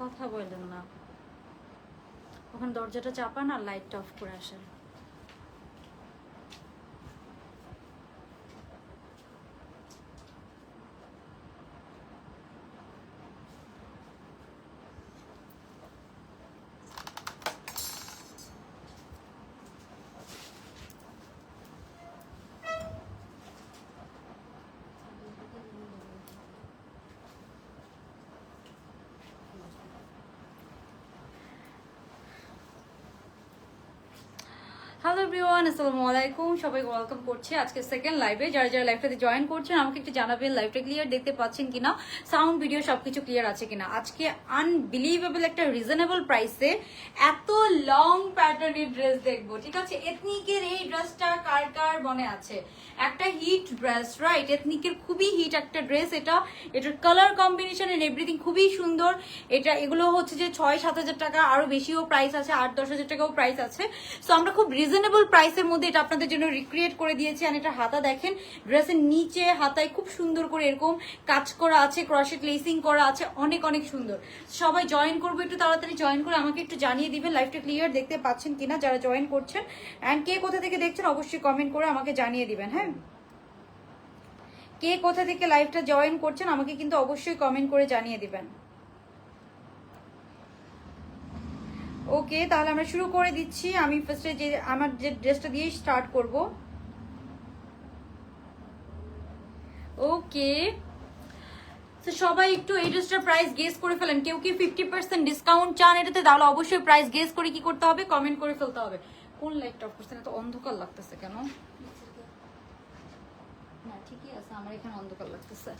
কথা বলেন না। ওখানে দরজাটা চাপান আর লাইটটা অফ করে আসেন হ্যালো এভরিওয়ান আসসালামু আলাইকুম। সবাই ওয়েলকাম করছি আজকে সেকেন্ড লাইভে যারা যারা লাইভটাতে জয়েন করছেন, আমাকে একটু জানাবেন লাইভটা ক্লিয়ার দেখতে পাচ্ছেন কিনা সাউন্ড ভিডিও সবকিছু ক্লিয়ার আছে কিনা। আজকে আনবিলিভেবল একটা রিজনেবল প্রাইসে এত লং প্যাটার্নের ড্রেস দেখব, ঠিক আছে? এথনিকের এই ড্রেসটা কার কার মনে আছে? একটা হিট ড্রেস রাইট এথনিকের খুবই হিট একটা ড্রেস এটা, এটার কালার কম্বিনেশন এন্ড এভরিথিং খুবই সুন্দর। এটা, এগুলো হচ্ছে যে ছয় সাত হাজার টাকা, আরও বেশিও প্রাইস আছে আট দশ হাজার টাকাও প্রাইস আছে। সো আমরা খুব রিজনেবল প্রাইসের মধ্যে এটা আপনাদের জন্য রিক্রিয়েট করে দিয়েছি। আর এটা হাতা দেখেন ড্রেসের নিচে হাতায় খুব সুন্দর করে এরকম কাজ করা আছে ক্রশেট লেসিং করা আছে, অনেক অনেক সুন্দর। সবাই জয়েন করব, একটু তাড়াতাড়ি জয়েন করে আমাকে একটু জানিয়ে দিবেন লাইভটা ক্লিয়ার দেখতে পাচ্ছেন কিনা যারা জয়েন করছেন। অ্যান্ড কে কোথা থেকে দেখছেন অবশ্যই কমেন্ট করে আমাকে জানিয়ে দিবেন হ্যাঁ? কে কোথা থেকে লাইভটা জয়েন করছেন আমাকে কিন্তু অবশ্যই কমেন্ট করে জানিয়ে দিবেন। ওকে, তাহলে আমরা শুরু করে দিচ্ছি। আমি ফার্স্টে যে, আমার যে ড্রেসটা দিয়ে স্টার্ট করব। ওকে। তো সবাই একটু এই ড্রেসটার প্রাইস গেস করে ফেলেন। কেউ কি ফিফটি পার্সেন্ট ডিসকাউন্ট চান এটাতে? তাহলে অবশ্যই প্রাইস গেস করে কি করতে হবে? কমেন্ট করে ফেলতে হবে। কোন লাইটটা অফ করছেন? এত অন্ধকার লাগতেছে কেন? ঠিকই আছে, আমার এখানে অন্ধকার লাগতেছে।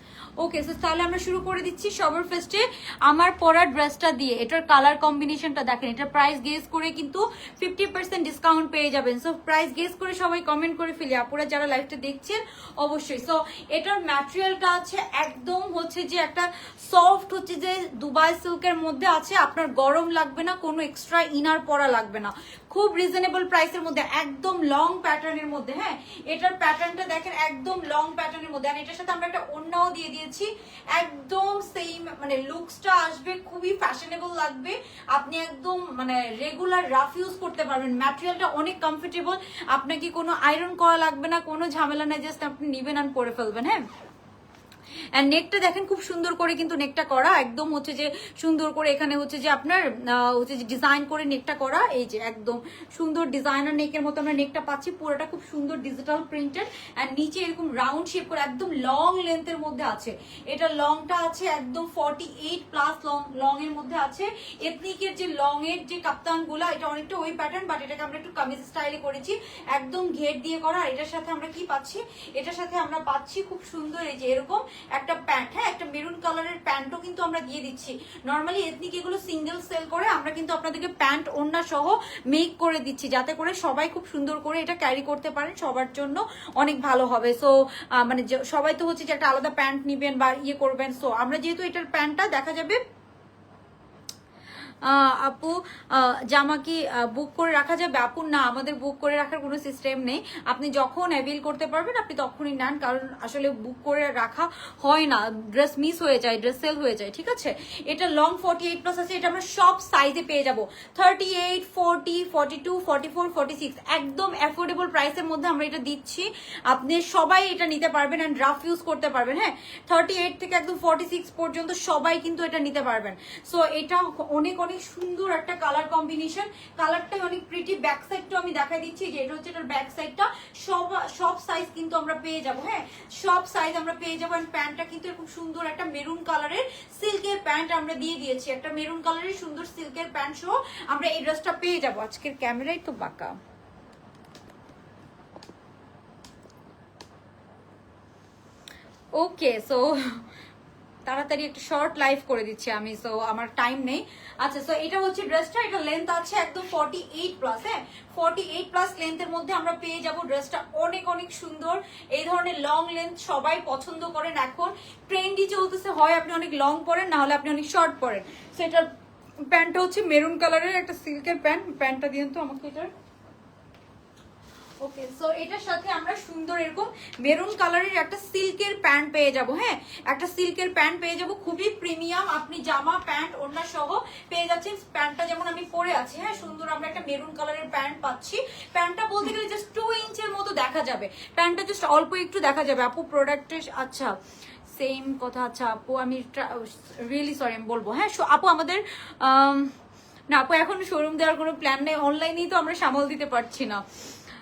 ওকে সো তাহলে আমরা শুরু করে দিচ্ছি সবার ফার্স্টে আমার পরার ড্রেসটা দিয়ে। এটার কালার কম্বিনেশনটা দেখেন এটার প্রাইস গেস করে কিন্তু ফিফটি পার্সেন্ট ডিসকাউন্ট পেয়ে যাবেন। সো করে সবাই কমেন্ট করে যারা দেখছেন, অবশ্যই। সো এটার ম্যাটেরিয়ালটা আছে একদম হচ্ছে যে একটা সফট হচ্ছে যে দুবাই সিল্কের মধ্যে আছে, আপনার গরম লাগবে না, কোনো এক্সট্রা ইনার পরা লাগবে না। খুব রিজনেবল প্রাইসের মধ্যে, একদম লং প্যাটার্নের মধ্যে হ্যাঁ? এটার প্যাটার্নটা দেখেন, একদম লং প্যাটার্নের মধ্যে। আর এটার সাথে আমরা একটা ওড়নাও দিয়ে দিয়েছি। একদম সেম মানে লুকসটা আসবে, খুবই ফ্যাশনেবল লাগবে। আপনি একদম মানে রেগুলার রাফ ইউজ করতে পারবেন। ম্যাটেরিয়ালটা অনেক কমফোর্টেবল আপনাকে কোনো আয়রন করা লাগবে না, কোনো ঝামেলা নাই জাস্ট আপনি নিবেন আর পরে ফেলবেন হ্যাঁ? অ্যান্ড নেকটা দেখেন খুব সুন্দর করে কিন্তু নেকটা করা। একদম হচ্ছে যে সুন্দর করে এখানে হচ্ছে যে আপনার হচ্ছে যে ডিজাইন করে নেকটা করা। এই যে একদম সুন্দর ডিজাইনার নেকের মতো আমরা নেকটা পাচ্ছি। পুরোটা খুব সুন্দর ডিজিটাল প্রিন্টেড অ্যান্ড নিচে এরকম রাউন্ড শেপ করে একদম লং লেন্থের মধ্যে আছে। এটা লংটা আছে একদম forty eight plus long long এর মধ্যে আছে। এথনিকের যে লং এর যে কাপ্তানগুলা এটা অনেকটা ওই প্যাটার্ন বাট এটাকে আমরা একটু কামিজ স্টাইলে করেছি। একদম ঘের দিয়ে করা। আর এটার সাথে আমরা কি পাচ্ছি? এটার সাথে আমরা পাচ্ছি খুব সুন্দর এই যে এরকম একটা প্যান্ট হ্যাঁ একটা মেরুন কালারের প্যান্টও কিন্তু আমরা দিয়ে দিচ্ছি। নর্মালি এথনিক এগুলো সিঙ্গেল সেল করে আমরা কিন্তু আপনাদেরকে প্যান্ট ওড়না সহ মেক করে দিচ্ছি, যাতে করে সবাই খুব সুন্দর করে এটা ক্যারি করতে পারেন সবার জন্য, অনেক ভালো হবে। সো মানে সবাই তো হচ্ছে যে একটা আলাদা প্যান্ট নিবেন বা ইয়ে করবেন। সো আমরা যেহেতু এটার প্যান্টটা দেখা যাবে আপু জামা কি বুক করে রাখা যাবে? আপু, না, আমাদের বুক করে রাখার কোনো সিস্টেম নেই। আপনি যখন অ্যাভেল করতে পারবেন, আপনি তখনই নেন, কারণ আসলে বুক করে রাখা হয় না। ড্রেস মিস হয়ে যায় ড্রেস সেল হয়ে যায়, ঠিক আছে? এটা লং ফর্টি এইট প্লাস আছে এটা আমরা সব সাইজে পেয়ে যাব। Thirty eight forty forty two forty four forty six একদম অ্যাফোর্ডেবল প্রাইসের মধ্যে আমরা এটা দিচ্ছি। আপনি সবাই এটা নিতে পারবেন অ্যান্ড রাফ ইউজ করতে পারবেন হ্যাঁ? থার্টি এইট থেকে একদম ফর্টি সিক্স পর্যন্ত সবাই কিন্তু এটা নিতে পারবেন। সো এটা অনেক অনেক সুন্দর একটা কালার কম্বিনেশন কালারটাই অনেক প্রিটি ব্যাক সাইডটা আমি দেখাই দিচ্ছি যে এটা হচ্ছে এটার ব্যাক সাইডটা সব সব সাইজ কিন্তু আমরা পেয়ে যাব হ্যাঁ? সব সাইজ আমরা পেয়ে যাব অ্যান্ড প্যান্টটা কিন্তু খুব সুন্দর একটা মেরুন কালারের সিল্কের প্যান্ট আমরা দিয়ে দিয়েছি। একটা মেরুন কালারের সুন্দর সিল্কের প্যান্ট সহ আমরা এই ড্রেসটা পেয়ে যাব। আজকের ক্যামেরাই তো বাঁকা। ওকে সো তাড়াতাড়ি একটা শর্ট লাইভ করে দিচ্ছি আমি সো আমার টাইম নেই। আচ্ছা সো এটা হচ্ছে ড্রেসটা এটা লেন্থ আছে একদম ফর্টি এইট প্লাস হ্যাঁ? ফর্টি এইট প্লাস লেন্থের মধ্যে আমরা পেয়ে যাব ড্রেসটা অনেক অনেক সুন্দর। এই ধরনের লং লেন্থ সবাই পছন্দ করেন এখন। ট্রেন্ডি চলতেছে, হয় আপনি অনেক লং পরেন, না হলে আপনি অনেক শর্ট পরেন। সো এটার প্যান্টটা হচ্ছে মেরুন কালারের একটা সিল্কের প্যান্ট। প্যান্টটা দিন তো আমাকে এটার। ওকে সো এটার সাথে আমরা সুন্দর এরকম মেরুন কালারের একটা সিল্কের প্যান্ট পেয়ে যাব হ্যাঁ? একটা সিল্কের প্যান্ট পেয়ে যাব, খুবই প্রিমিয়াম আপনি জামা, প্যান্ট, ওড়না সহ পেয়ে যাচ্ছেন। প্যান্টটা যেমন আমি পরে আছি হ্যাঁ সুন্দর আমরা একটা মেরুন কালারের প্যান্ট পাচ্ছি। প্যান্টটা বলতে গেলে জাস্ট টু ইঞ্চের মতো দেখা যাবে। প্যান্টটা জাস্ট অল্প একটু দেখা যাবে। আপু প্রোডাক্টের আচ্ছা সেম কথা আচ্ছা আপু, আমি রিয়েলি সরি আমি বলব হ্যাঁ আপু, আমাদের না, আপু, এখন শোরুম দেওয়ার কোনো প্ল্যান নেই। অনলাইনেই তো আমরা সামাল দিতে পারছি না।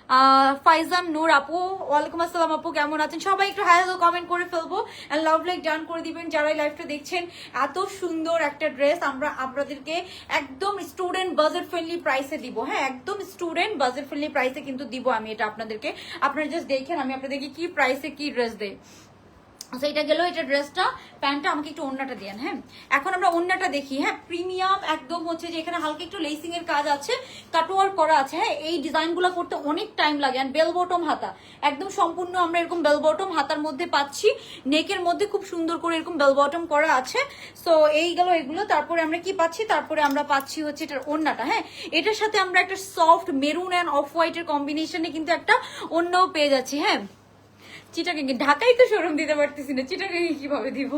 আহ, ফাইজান নূর আপু ওয়ালাইকুম আসসালাম আপু কেমন আছেন? সবাই একটু হাই কমেন্ট করে ফেলব অ্যান্ড লাভ লাইক ডান করে দিবেন যারা এই লাইভটা দেখছেন। এত সুন্দর একটা ড্রেস আমরা আপনাদেরকে একদম স্টুডেন্ট বাজেট ফ্রেন্ডলি প্রাইসে দিব। হ্যাঁ একদম স্টুডেন্ট বাজেট ফ্রেন্ডলি প্রাইসে কিন্তু দিব আমি এটা আপনাদেরকে। আপনারা জাস্ট দেখেন আমি আপনাদেরকে কি প্রাইসে কি ড্রেস দেই। এটা গেল, এটা ড্রেসটা প্যান্টটা আমাকে একটু ওন্নাটা দেন হ্যাঁ? এখন আমরা ওন্নাটা দেখি হ্যাঁ? প্রিমিয়াম একদম হচ্ছে যে এখানে হালকা একটু লেসিং এর কাজ আছে কাটওয়ার করা আছে হ্যাঁ? এই ডিজাইনগুলো করতে অনেক টাইম লাগে আর বেল বটম হাতা। একদম সম্পূর্ণ আমরা এরকম বেল বটম হাতার মধ্যে পাচ্ছি নেকের মধ্যে খুব সুন্দর করে এরকম বেল বটম করা আছে। সো এই গেল এগুলো, তারপরে আমরা কি পাচ্ছি? তারপরে আমরা পাচ্ছি হচ্ছে এটার ওন্নাটা হ্যাঁ? এটার সাথে আমরা একটা সফট মেরুন অ্যান্ড অফ হোয়াইটের কম্বিনেশনে কিন্তু একটা অন্যও পেয়ে যাচ্ছি হ্যাঁ? চিটাকে ঢাকাই তো শোরুম দিতে পারতেছি না চিটাকে কীভাবে দিব?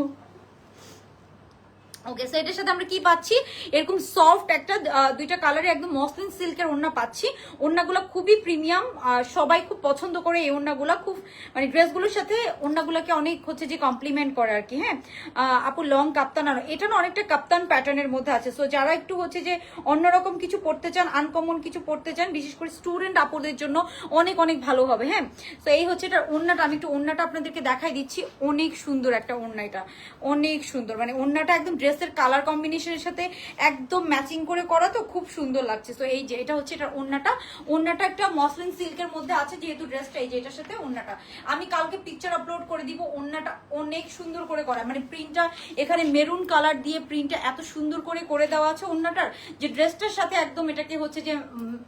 ওকে সো এটার সাথে আমরা কি পাচ্ছি? এরকম সফট একটা দুইটা কালারে একদম মসলিন সিল্কের ওড়না পাচ্ছি। ওড়নাগুলো খুবই প্রিমিয়াম সবাই খুব পছন্দ করে এই ওড়নাগুলো। খুব মানে ড্রেসগুলোর সাথে ওড়নাগুলোকে অনেক হচ্ছে যে কমপ্লিমেন্ট করে আর কি হ্যাঁ? আপু লং কাপ্তান আনো এটা না অনেকটা কাপ্তান প্যাটার্নের মধ্যে আছে। সো যারা একটু হচ্ছে যে অন্যরকম কিছু পড়তে চান আনকমন কিছু পড়তে চান, বিশেষ করে স্টুডেন্ট আপুদের জন্য অনেক অনেক ভালো হবে হ্যাঁ? তো এই হচ্ছে এটা ওড়নাটা। আমি একটু ওড়নাটা আপনাদেরকে দেখাই দিচ্ছি। অনেক সুন্দর একটা ওড়না এটা। অনেক সুন্দর। মানে ওড়নাটা একদম ড্রেসের কালার কম্বিনেশনের সাথে একদম ম্যাচিং করে করা তো খুব সুন্দর লাগছে। তো এই যে, এটা হচ্ছে এটা ওড়নাটা। ওড়নাটা একটা মসলিন সিল্কের মধ্যে আছে, যেহেতু ড্রেসটা এই যে, এটার সাথে ওড়নাটা। আমি কালকে পিকচার আপলোড করে দিব, ওড়নাটা অনেক সুন্দর করে করা। মানে প্রিন্টটা এখানে মেরুন কালার দিয়ে প্রিন্টটা এত সুন্দর করে করে দেওয়া আছে ওড়নাটার, যে ড্রেসটার সাথে একদম এটাকে হচ্ছে যে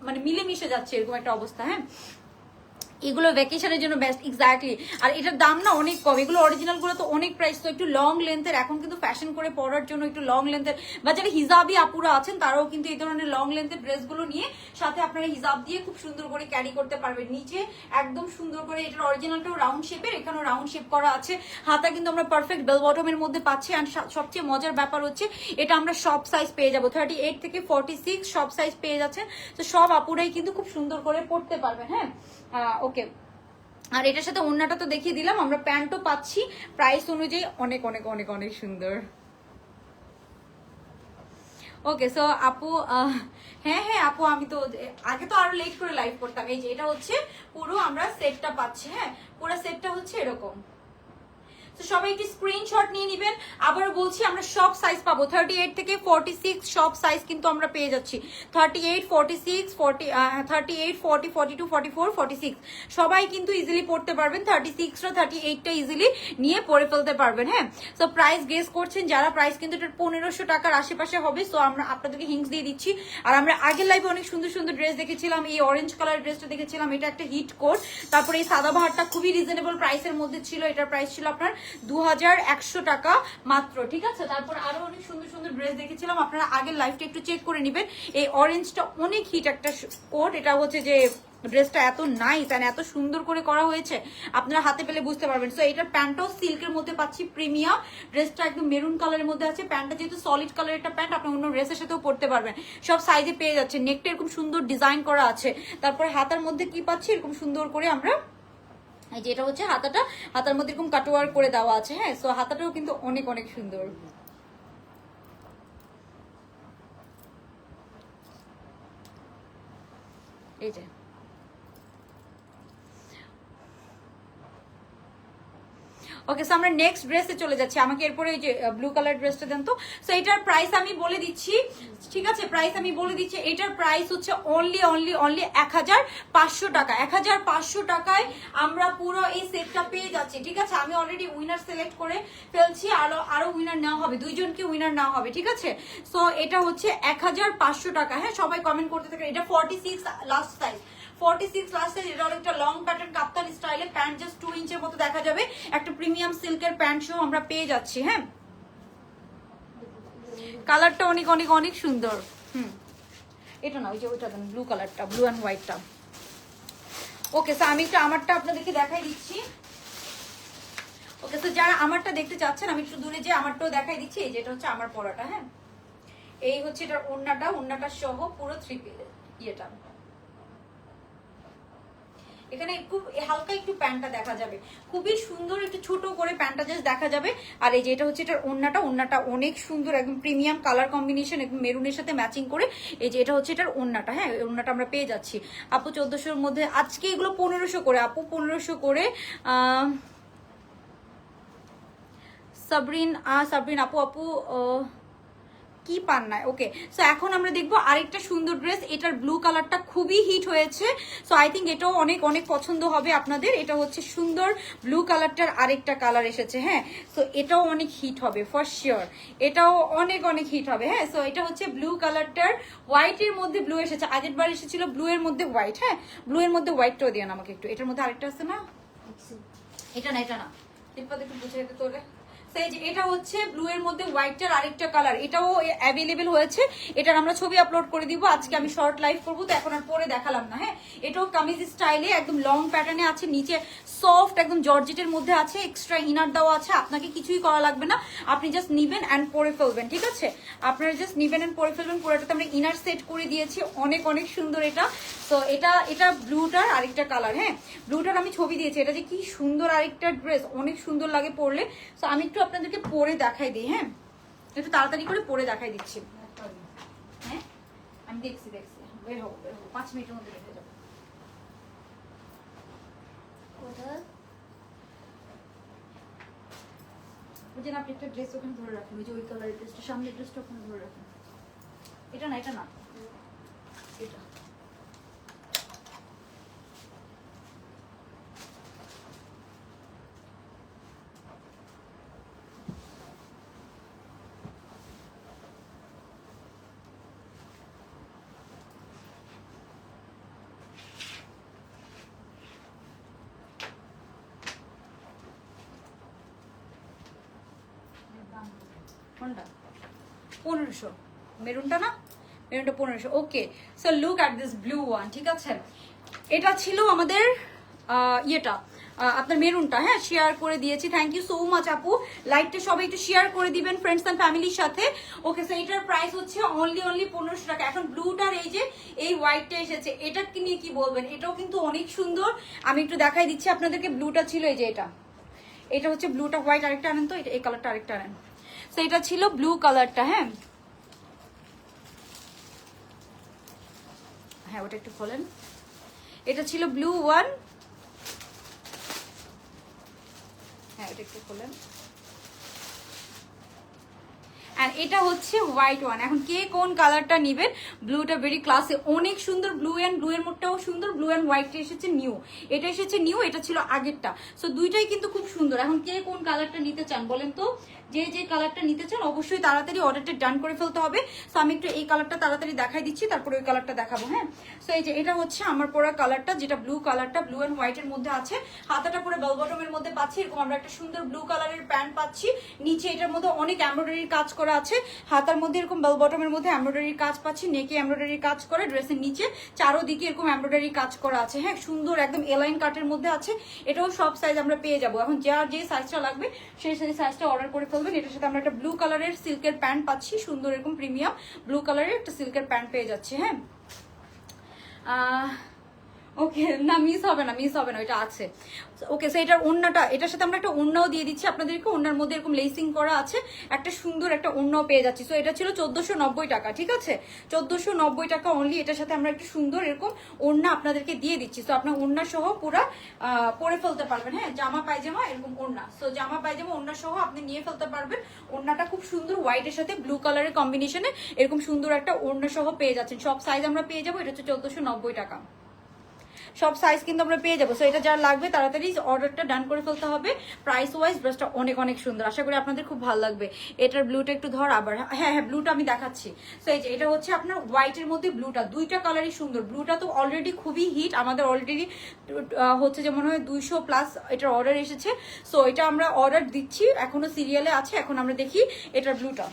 মানে মিলেমিশে যাচ্ছে এরকম একটা অবস্থা হ্যাঁ? এগুলো ভ্যাকেশনের জন্য বেস্ট এক্স্যাক্টলি আর এটার দাম না অনেক কম। এগুলো অরিজিনালগুলো তো অনেক প্রাইস তো একটু লং লেন্থের এখন কিন্তু ফ্যাশন করে পরার জন্য একটু লং লেন্থের বা যারা হিজাবি আপুরা আছেন, তারাও কিন্তু এই ধরনের লং লেন্থের ড্রেসগুলো নিয়ে সাথে আপনারা হিজাব দিয়ে খুব সুন্দর করে ক্যারি করতে পারবেন। নিচে একদম সুন্দর করে এটার অরিজিনালটাও রাউন্ড শেপের এখানেও রাউন্ড শেপ করা আছে। হাতা কিন্তু আমরা পারফেক্ট বেল বটমের মধ্যে পাচ্ছি। অ্যান্ড সবচেয়ে মজার ব্যাপার হচ্ছে, এটা আমরা সব সাইজ পেয়ে যাব। থার্টি এইট থেকে ফর্টি সিক্স সব সাইজ পেয়ে যাচ্ছেন। তো সব আপুরাই কিন্তু খুব সুন্দর করে পড়তে পারবেন হ্যাঁ? ওকে। আর এটার সাথে অন্যটা তো দেখিয়ে দিলাম, আমরা প্যান্টও পাচ্ছি। প্রাইস অনুযায়ী অনেক অনেক অনেক অনেক সুন্দর। ওকে সো আপু হ্যাঁ হ্যাঁ আপু, আমি তো, আগে তো আরও লেট করে লাইভ করতাম। এই যে, এটা হচ্ছে পুরো আমরা সেটটা পাচ্ছি হ্যাঁ? পুরো সেটটা হচ্ছে এরকম। তো সবাই একটি স্ক্রিনশট নিয়ে নেবেন। আবার বলছি, আমরা সব সাইজ পাবো। থার্টি এইট থেকে ফর্টি সিক্স সব সাইজ কিন্তু আমরা পেয়ে যাচ্ছি। Thirty eight forty six forty thirty eight forty forty two forty four forty six সবাই কিন্তু ইজিলি পড়তে পারবেন। থার্টি সিক্সটা থার্টি এইটটা ইজিলি নিয়ে পড়ে ফেলতে পারবেন হ্যাঁ? সো প্রাইস গেস করছেন যারা প্রাইস কিন্তু এটা পনেরোশো টাকার আশেপাশে হবে। সো আমরা আপনাদেরকে হিংস দিয়ে দিচ্ছি। আর আমরা আগের লাইভে অনেক সুন্দর সুন্দর ড্রেস দেখেছিলাম। এই অরেঞ্জ কালার ড্রেসটা দেখেছিলাম। এটা একটা হিট কোট তারপরে এই সাদা বাহারটা খুবই রিজনেবল প্রাইসের মধ্যে ছিল। এটার প্রাইস ছিল আপনার দু হাজার একশো টাকা মাত্র, ঠিক আছে? তারপর আরও অনেক সুন্দর সুন্দর ড্রেস দেখেছিলাম। আপনারা আগের লাইফটা একটু চেক করে নেবেন। এই অরেঞ্জটা অনেক হিট একটা কোট এটা হচ্ছে যে ড্রেসটা এত নাইস আর এত সুন্দর করে করা হয়েছে, আপনারা হাতে পেলে বুঝতে পারবেন। সো এটার প্যান্টটাও সিল্কের মধ্যে পাচ্ছি প্রিমিয়াম ড্রেসটা একদম মেরুন কালারের মধ্যে আছে। প্যান্টটা যেহেতু সলিড কালার একটা প্যান্ট, আপনি অন্য ড্রেসের সাথেও পরতে পারবেন। সব সাইজে পেয়ে যাচ্ছে নেকটা এরকম সুন্দর ডিজাইন করা আছে। তারপরে হাতার মধ্যে কি পাচ্ছি? এরকম সুন্দর করে আমরা এই যে এটা হচ্ছে হাতাটা। হাতার মধ্যে এরকম কাটোয়ার করে দেওয়া আছে হ্যাঁ? সো হাতাটাও কিন্তু অনেক অনেক সুন্দর। এই যে। ওকে সো আমরা নেক্সট ড্রেসে চলে যাচ্ছি। আমাকে এরপরে এই যে ব্লু কালার ড্রেসটা দেন তো। সো এটার প্রাইস আমি বলে দিচ্ছি। ঠিক আছে? প্রাইস আমি বলে দিচ্ছি। এটার প্রাইস হচ্ছে অনলি অনলি অনলি এক হাজার পাঁচশো টাকা। এক হাজার পাঁচশো টাকায় আমরা পুরো এই সেটটা পেয়ে যাচ্ছি। ঠিক আছে? আমি অলরেডি উইনার সিলেক্ট করে ফেলছি। আরও আরও উইনার নেওয়া হবে। দুইজনকে উইনার নেওয়া হবে। ঠিক আছে? সো এটা হচ্ছে এক হাজার পাঁচশো টাকা। হ্যাঁ সবাই কমেন্ট করতে থাকে। এটা forty six last size forty six এটা অনেকটা long kaftan pant just two ইঞ্চের মতো দেখা যাবে। একটা প্রিমিয়াম সিল্কের প্যান্ট সহ আমরা পেয়ে যাচ্ছি হ্যাঁ? কালারটা অনেক অনেক অনেক সুন্দর। হুম। এটা ওই ব্লু কালারটা ব্লু অ্যান্ড হোয়াইটটা ওকে স্যার আমি একটু আমারটা আপনাদেরকে দেখাই দিচ্ছি। ওকে তো যারা আমারটা দেখতে চাচ্ছেন, আমি একটু দূরে যে আমারটাও দেখাই দিচ্ছি। এই যেটা হচ্ছে আমার পড়াটা হ্যাঁ? এই হচ্ছে এটার ওন্নাটা ওন্নাটা সহ পুরো থ্রি ইয়েটা। এখানে খুব হালকা একটু প্যান্টটা দেখা যাবে। খুবই সুন্দর একটু ছোট করে প্যান্টটা জাস্ট দেখা যাবে। আর এই যে এটা হচ্ছে এটার ওন্নাটা ওন্নাটা অনেক সুন্দর, একদম প্রিমিয়াম কালার কম্বিনেশন একদম মেরুনের সাথে ম্যাচিং করে এই যে এটা হচ্ছে এটার ওন্নাটা হ্যাঁ ওন্নাটা আমরা পেয়ে যাচ্ছি। আপু চোদ্দশোর মধ্যে আজকে এগুলো পনেরোশো করে, আপু পনেরোশো করে সাবরিন সাবরিন, আপু আপু কি পান নাই? ওকে সো এখন আমরা দেখব আরেকটা সুন্দর ড্রেস এটার ব্লু কালারটা খুবই হিট হয়েছে। সো আই থিঙ্ক এটাও অনেক অনেক পছন্দ হবে আপনাদের। এটা হচ্ছে সুন্দর ব্লু কালারটার আরেকটা কালার এসেছে হ্যাঁ? সো এটাও অনেক হিট হবে ফর শিওর এটাও অনেক অনেক হিট হবে হ্যাঁ? সো এটা হচ্ছে ব্লু কালারটার হোয়াইটের মধ্যে ব্লু এসেছে। আগের বার এসেছিল ব্লু এর মধ্যে হোয়াইট হ্যাঁ? ব্লু এর মধ্যে হোয়াইটটাও দিয়ে আমাকে একটু। এটার মধ্যে আরেকটা আছে না? এটা না এটা না। বুঝে তোরে। যে এটা হচ্ছে ব্লু এর মধ্যে হোয়াইটটার আরেকটা কালার এটাও অ্যাভেলেবেল হয়েছে। এটার আমরা ছবি আপলোড করে দিব। আজকে আমি শর্ট লাইভ করব, তো এখন আর পরে দেখালাম না হ্যাঁ? এটাও কামিজ স্টাইলে একদম লং প্যাটার্নে আছে, নিচে সফট একদম জর্জেটের মধ্যে আছে এক্সট্রা ইনার দেওয়া আছে। আপনাকে কিছুই করা লাগবে না। আপনি জাস্ট নিবেন অ্যান্ড পরে ফেলবেন, ঠিক আছে? আপনারা জাস্ট নিবেন অ্যান্ড পরে ফেলবেন, পুরোটাতে আমরা ইনার সেট করে দিয়েছি। অনেক অনেক সুন্দর এটা। তো এটা এটা ব্লুটার আরেকটা কালার হ্যাঁ? ব্লুটার আমি ছবি দিয়েছি। এটা যে কি সুন্দর আরেকটা ড্রেস অনেক সুন্দর লাগে পরলে। তো আমি একটু আপনাদেরকে পরে দেখাই দিই হ্যাঁ? একটু তাড়াতাড়ি করে পরে দেখাই দিচ্ছি। হ্যাঁ? আমি দেখছি দেখছি। বের হব বের হব। পাঁচ মিনিটের মধ্যে বের হয়ে যাব। ওই যে না আপনি একটা ড্রেস ওখানে ধরে রাখুন। ওই যে ওই কালারের ড্রেসটা সামনের ড্রেসটা ওখানে ধরে রাখুন। এটা না এটা না। এটা। কোনটা? পনেরোশো। মেরুনটা না? মেরুনটা পনেরোশো। Okay so look at this blue one ঠিক আছে? এটা ছিল আমাদের ইয়েটা আপনার মেরুনটা। হ্যাঁ শেয়ার করে দিয়েছি। থ্যাংক ইউ সো মাচ আপু। লাইকটা সবাই একটু শেয়ার করে দিবেন ফ্রেন্ডস অ্যান্ড ফ্যামিলির সাথে। ওকে সো এটার প্রাইস হচ্ছে অনলি অনলি পনেরোশো টাকা। এখন ব্লুটার এই যে, এই হোয়াইটটা এসেছে। এটা নিয়ে কি বলবেন? এটাও কিন্তু অনেক সুন্দর। আমি একটু দেখাই দিচ্ছি। আপনাদেরকে ব্লুটা ছিল এই যে এটা। এটা হচ্ছে ব্লুটা হোয়াইট আরেকটা আনেন তো? এটা এই কালারটা আরেকটা আনেন। তো এটা ছিল ব্লু কালারটা হ্যাঁ? হ্যাঁ ওটা একটু খোলেন। এটা ছিল ব্লু ওয়ান হ্যাঁ এটা একটু খোলেন। এটা হচ্ছে হোয়াইট ওয়ান এখন কে কোন কালারটা নেবেন? ব্লুটা ভেরি ক্লাসে অনেক সুন্দর ব্লু অ্যান্ড ব্লু এর মোটটাও সুন্দর। ব্লু অ্যান্ড হোয়াইটটা এসেছে নিউ এটা এসেছে নিউ এটা ছিল আগেরটা। সো দুইটাই কিন্তু খুব সুন্দর। এখন কে কোন কালারটা নিতে চান বলেন তো? যে যে কালারটা নিতে চান, অবশ্যই তাড়াতাড়ি অর্ডারটা ডান করে ফেলতে হবে। সো আমি একটু এই কালারটা তাড়াতাড়ি দেখাই দিচ্ছি, তারপরে ওই কালারটা দেখাবো হ্যাঁ? সো এই যে এটা হচ্ছে আমার পরা কালারটা যেটা ব্লু কালারটা ব্লু অ্যান্ড হোয়াইটের মধ্যে আছে। হাতাটা পুরো বেল বটমের মধ্যে পাচ্ছি, এরকম আমরা একটা সুন্দর ব্লু কালারের প্যান্ট পাচ্ছি। নিচে এটার মধ্যে অনেক এমব্রয়ডারির কাজ করা আছে। হাতার মধ্যে এরকম বেল বটমের মধ্যে এমব্রয়ডারির কাজ পাচ্ছি নেকে এমব্রয়ডারির কাজ করে ড্রেসের নিচে চারোদিকে এরকম এমব্রয়ডারি কাজ করা আছে হ্যাঁ? সুন্দর একদম এলাইন কাটের মধ্যে আছে। এটাও সব সাইজ আমরা পেয়ে যাব। এখন যার যে সাইজটা লাগবে সেই সেই সাইজটা অর্ডার করে ফেলবেন এটার সাথে আমরা একটা ব্লু কালারের সিল্কের প্যান্ট পাচ্ছি। সুন্দর এরকম প্রিমিয়াম ব্লু কালারের একটা সিল্কের প্যান্ট পেয়ে যাচ্ছি হ্যাঁ? ওকে, না মিস হবে না মিস হবে না, ওইটা আছে। ওকে সো এটার ওড়নাটা, এটার সাথে আমরা একটা ওড়নাও দিয়ে দিচ্ছি আপনাদেরকে। ওড়নার মধ্যে এরকম লেসিং করা আছে। একটা সুন্দর একটা ওড়নাও পেয়ে যাচ্ছি। সো এটা ছিল চোদ্দশো নব্বই টাকা, ঠিক আছে? চোদ্দশো নব্বই টাকা অনলি এটার সাথে আমরা একটা সুন্দর এরকম ওড়না আপনাদেরকে দিয়ে দিচ্ছি। সো আপনার ওড়না সহ পুরা পরে ফেলতে পারবেন হ্যাঁ? জামা, পায়জামা, এরকম ওড়না। সো জামা, পায়জামা, ওড়না সহ আপনি নিয়ে ফেলতে পারবেন। ওড়নাটা খুব সুন্দর হোয়াইটের সাথে ব্লু কালারের কম্বিনেশনে এরকম সুন্দর একটা ওড়না সহ পেয়ে যাচ্ছেন। সব সাইজ আমরা পেয়ে যাব, এটা হচ্ছে চোদ্দশো নব্বই টাকা। সব সাইজ কিন্তু আমরা পেয়ে যাব। সো এটা যার লাগবে তাড়াতাড়ি অর্ডারটা ডান করে ফেলতে হবে। প্রাইস ওয়াইজ ড্রেসটা অনেক অনেক সুন্দর। আশা করি আপনাদের খুব ভালো লাগবে। এটার ব্লুটা একটু ধর আবার। হ্যাঁ হ্যাঁ ব্লুটা আমি দেখাচ্ছি। সো এই যে, এটা হচ্ছে আপনার হোয়াইটের মধ্যে ব্লুটা দুইটা কালারই সুন্দর। ব্লুটা তো অলরেডি খুবই হিট আমাদের অলরেডি হচ্ছে যে মনে হয় দুইশো প্লাস এটার অর্ডার এসেছে। সো এটা আমরা অর্ডার দিচ্ছি। এখনও সিরিয়ালে আছে। এখন আমরা দেখি এটার ব্লুটা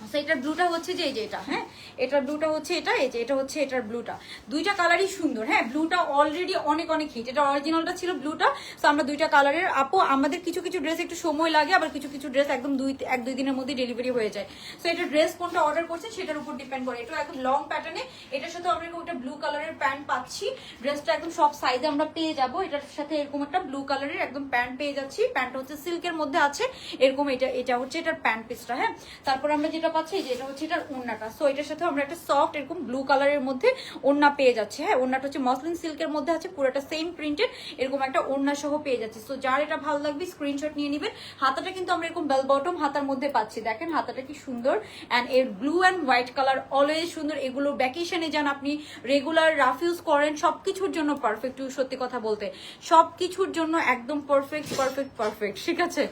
So, এটার ব্লুটা হচ্ছে যে এই যে এটা হ্যাঁ? এটার ব্লুটা হচ্ছে এটা এই যে এটা হচ্ছে এটার ব্লুটা দুইটা কালারই সুন্দর হ্যাঁ? ব্লুটা অলরেডি অনেক অনেক হিট এটা অরিজিনালটা ছিল ব্লুটা তো আমরা দুইটা কালারের আপু আমাদের কিছু কিছু ড্রেস একটু সময় লাগে আবার কিছু কিছু ড্রেস একদম দুই এক দুই দিনের মধ্যে ডেলিভারি হয়ে যায়। তো এটা ড্রেস কোনটা অর্ডার করছেন সেটার উপর ডিপেন্ড করে। এটা একদম লং প্যাটার্নে এটার সাথে আমরা একটা ব্লু কালারের প্যান্ট পাচ্ছি। ড্রেসটা একদম সব সাইজে আমরা পেয়ে যাব। এটার সাথে এরকম একটা ব্লু কালারের একদম প্যান্ট পেয়ে যাচ্ছি। প্যান্ট হচ্ছে সিল্কের মধ্যে আছে। এরকম এটা এটা হচ্ছে এটার প্যান্ট পিসটা হ্যাঁ? তারপর আমরা যেটা পাচ্ছি যে এটা হচ্ছে এটার ওড়নাটা। সো এটার সাথে আমরা একটা সফট এরকম ব্লু কালারের মধ্যে ওড়না পেয়ে যাচ্ছে। হ্যাঁ ওড়নাটা হচ্ছে মসলিন সিল্কের মধ্যে আছে, পুরোটা সেম প্রিন্টেড এরকম একটা ওড়না সহ পেয়ে যাচ্ছে। সো যার এটা ভালো লাগবে স্ক্রিনশট নিয়ে নেবেন। হাতাটা কিন্তু আমরা এরকম বেল বটম হাতার মধ্যে পাচ্ছি। দেখেন, হাতাটা কি সুন্দর। অ্যান্ড এর blue and white colour always সুন্দর। এগুলো ভ্যাকেশনে যান আপনি রেগুলার রাফ ইউজ করেন, সবকিছুর জন্য পারফেক্ট সত্যি কথা বলতে। সব কিছুর জন্য একদম পারফেক্ট পারফেক্ট পারফেক্ট ঠিক আছে?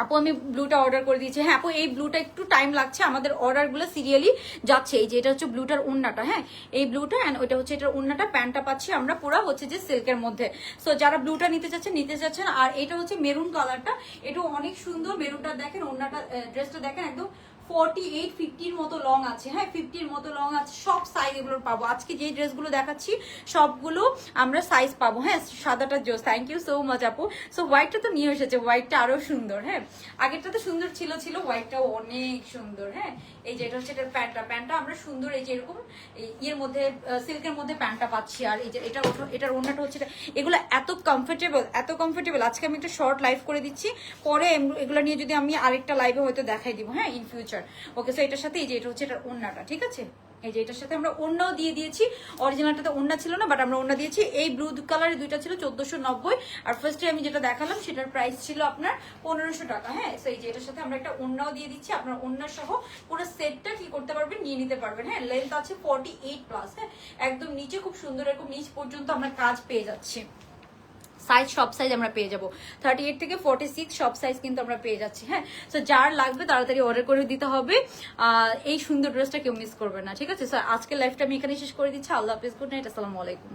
আপু, আমি ব্লুটা অর্ডার করে দিয়েছি। হ্যাঁ আপু, এই ব্লুটা একটু টাইম লাগছে। আমাদের অর্ডারগুলো সিরিয়ালি যাচ্ছে। এই যে এটা হচ্ছে ব্লুটার উন্নাটা হ্যাঁ? এই ব্লুটা অ্যান্ড ওইটা হচ্ছে এটার উন্নাটা। প্যান্টটা পাচ্ছি আমরা পুরো হচ্ছে যে সিল্কের মধ্যে। সো যারা ব্লুটা নিতে চাচ্ছেন নিতে চাচ্ছেন। আর এটা হচ্ছে মেরুন কালারটা এটা অনেক সুন্দর। মেরুনটা দেখেন, উন্নাটা ড্রেসটা দেখেন, একদম ফর্টি এইট ফিফটির মতো লং আছে। হ্যাঁ ফিফটির মতো লং আছে। সব সাইজ এগুলোর পাবো। আজকে যে ড্রেসগুলো দেখাচ্ছি, সবগুলো আমরা সাইজ পাবো। হ্যাঁ সাদাটা জোস থ্যাংক ইউ সো মাচ আপু। সো হোয়াইটটা তো নিয়ে এসেছে। হোয়াইটটা আরও সুন্দর। হ্যাঁ আগেরটা তো সুন্দর ছিল ছিল। হোয়াইটটাও অনেক সুন্দর। হ্যাঁ এই যে এটা হচ্ছে এটার প্যান্টটা প্যান্টটা আমরা সুন্দর এই যে এরকম ইয়ের মধ্যে সিল্কের মধ্যে প্যান্টটা পাচ্ছি। আর এই যে এটা এটার ওড়নাটা হচ্ছে এগুলো এত কমফোর্টেবল এত কমফোর্টেবল আজকে আমি একটা শর্ট লাইভ করে দিচ্ছি। পরে এগুলো নিয়ে যদি আমি আরেকটা লাইভে হয়তো দেখাই দিব। হ্যাঁ ইন ফিউচার ওকে সো এটার সাথে এই যে, এটা হচ্ছে এটার ওড়নাটা, ঠিক আছে? এই যে, এটার সাথে আমরা ওড়নাও দিয়ে দিয়েছি। অরিজিনালটাতে ওড়না ছিল না বাট আমরা ওড়না দিয়েছি। এই ব্লু কালারের দুইটা ছিল, চোদ্দশো নব্বই। আর ফার্স্টে আমি যেটা দেখালাম, সেটার প্রাইস ছিল আপনার পনেরোশো টাকা হ্যাঁ? সো এই যে, এটার সাথে আমরা একটা ওড়নাও দিয়ে দিচ্ছি। আপনার ওড়না সহ পুরো সেটটা কি করতে পারবেন, নিয়ে নিতে পারবেন হ্যাঁ? লেন্থ আছে ফর্টি এইট প্লাস হ্যাঁ? একদম নিচে, খুব সুন্দর, এরকম নিচ পর্যন্ত আমরা কাজ পেয়ে যাচ্ছি। সাইজ সব সাইজ আমরা পেয়ে যাব। থার্টি এইট থেকে ফর্টি সিক্স সব সাইজ কিন্তু আমরা পেয়ে যাচ্ছি হ্যাঁ? সো যার লাগবে তাড়াতাড়ি অর্ডার করে দিতে হবে। এই সুন্দর ড্রেসটা কেউ মিস করবে না, ঠিক আছে? স্যার আজকের লাইফটা আমি এখানে শেষ করে দিচ্ছি। আল্লাহ হাফিজ গুড নাইট আসসালামু আলাইকুম।